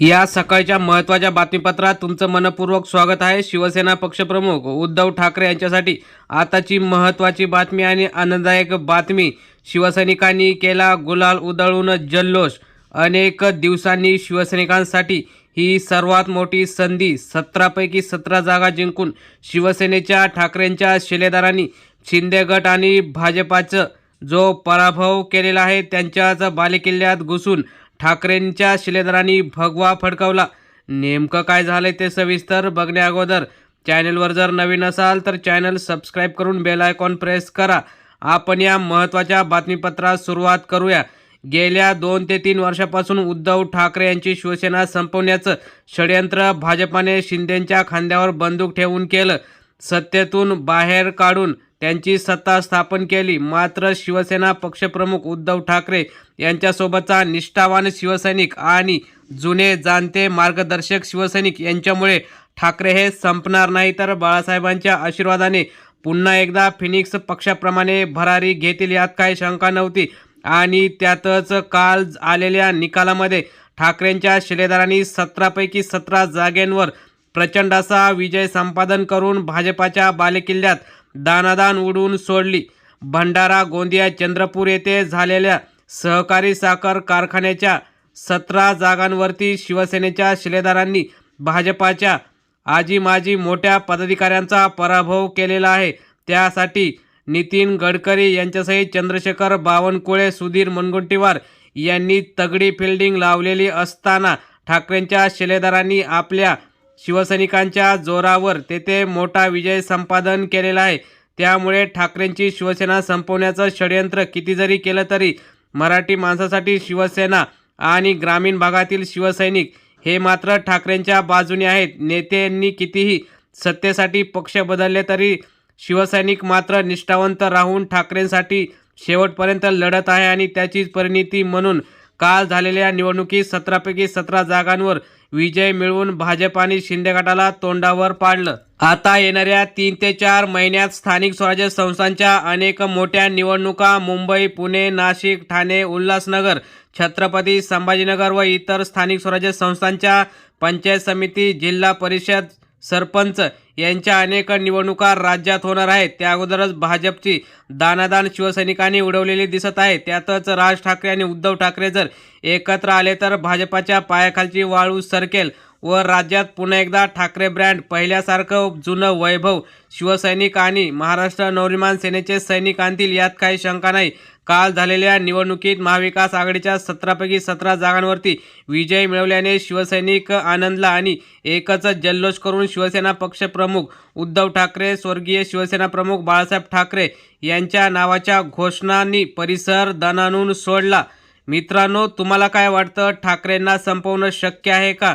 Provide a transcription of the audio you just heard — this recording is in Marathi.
या सकाळच्या महत्त्वाच्या बातमीपत्रात तुमचं मनपूर्वक स्वागत आहे. शिवसेना पक्षप्रमुख उद्धव ठाकरे यांच्यासाठी आताची महत्त्वाची बातमी आणि आनंददायक बातमी. शिवसैनिकांनी केला गुलाल उधळून जल्लोष. अनेक दिवसांनी शिवसैनिकांसाठी ही सर्वात मोठी संधी सतरापैकी सतरा जागा जिंकून शिवसेनेच्या ठाकरेंच्या शिलेदारांनी शिंदे गट आणि भाजपाचं जो पराभव केलेला आहे त्यांच्याच बालेकिल्ल्यात घुसून ठाकरेंच्या शिलेदारांनी भगवा फडकवला. नेमकं काय झालंय ते सविस्तर बघण्या अगोदर. चॅनलवर जर नवीन असाल तर चॅनल सबस्क्राईब करून बेल आयकॉन प्रेस करा. आपण या महत्त्वाच्या बातमीपत्रात सुरुवात करूया. गेल्या दोन ते तीन वर्षापासून उद्धव ठाकरे यांची शिवसेना संपवण्याचं षडयंत्र भाजपाने शिंदेंच्या खांद्यावर बंदूक ठेवून केलं. सत्तेतून बाहेर काढून त्यांची सत्ता स्थापन केली. मात्र शिवसेना पक्षप्रमुख उद्धव ठाकरे यांच्यासोबतचा निष्ठावान शिवसैनिक आणि जुने जाणते मार्गदर्शक शिवसैनिक यांच्यामुळे ठाकरे हे संपणार नाही तर बाळासाहेबांच्या आशीर्वादाने पुन्हा एकदा फिनिक्स पक्षाप्रमाणे भरारी घेतील. यात काही शंका नव्हती. आणि त्यातच काल आलेल्या निकालामध्ये ठाकरेंच्या शिलेदारांनी सतरापैकी सतरा जागेंवर प्रचंड असा विजय संपादन करून भाजपाच्या बालेकिल्ल्यात दानादान उडवून सोडली. भंडारा गोंदिया चंद्रपूर येथे झालेल्या सहकारी साखर कारखान्याच्या सतरा जागांवरती शिवसेनेच्या शिलेदारांनी भाजपाच्या आजी माजी मोठ्या पदाधिकाऱ्यांचा पराभव केलेला आहे. त्यासाठी नितीन गडकरी यांच्यासहित चंद्रशेखर बावनकुळे सुधीर मुनगुंटीवार यांनी तगडी फिल्डिंग लावलेली असताना ठाकरेंच्या शिलेदारांनी आपल्या शिवसैनिकांच्या जोरावर तेथे मोठा विजय संपादन केलेला आहे. त्यामुळे ठाकरेंची शिवसेना संपवण्याचं षडयंत्र किती जरी केलं तरी मराठी माणसासाठी शिवसेना आणि ग्रामीण भागातील शिवसैनिक हे मात्र ठाकरेंच्या बाजूने आहेत. नेत्यांनी कितीही सत्तेसाठी पक्ष बदलले तरी शिवसैनिक मात्र निष्ठावंत राहून ठाकरेंसाठी शेवटपर्यंत लढत आहे आणि त्याचीच परिणिती म्हणून काल झालेल्या निवडणुकीत सतरापैकी सतरा जागांवर विजय मिळवून भाजपाने शिंदे गटाला तोंडावर पाडलं. आता येणाऱ्या तीन ते चार महिन्यात स्थानिक स्वराज्य संस्थांच्या अनेक मोठ्या निवडणुका मुंबई पुणे नाशिक ठाणे उल्हासनगर छत्रपती संभाजीनगर व इतर स्थानिक स्वराज्य संस्थांच्या पंचायत समिती जिल्हा परिषद सरपंच यांच्या अनेक निवडणुका राज्यात होणार आहेत. त्या अगोदरच भाजपची दानादान शिवसैनिकांनी उडवलेली दिसत आहे. त्यातच राज ठाकरे आणि उद्धव ठाकरे जर एकत्र आले तर भाजपाच्या पायाखालची वाळू सरकेल. व राज्यात पुन्हा एकदा ठाकरे ब्रँड पहिल्यासारखं जुनं वैभव शिवसैनिक आणि महाराष्ट्र नवनिर्माण सेनेचे सैनिक आणतील यात काही शंका नाही. काल झालेल्या निवडणुकीत महाविकास आघाडीच्या सतरापैकी सतरा जागांवरती विजय मिळवल्याने शिवसैनिक आनंदला आणि एकच जल्लोष करून शिवसेना पक्षप्रमुख उद्धव ठाकरे स्वर्गीय शिवसेना प्रमुख बाळासाहेब ठाकरे यांच्या नावाच्या घोषणांनी परिसर दणानून सोडला. मित्रांनो तुम्हाला काय वाटतं? ठाकरेंना संपवणं शक्य आहे का?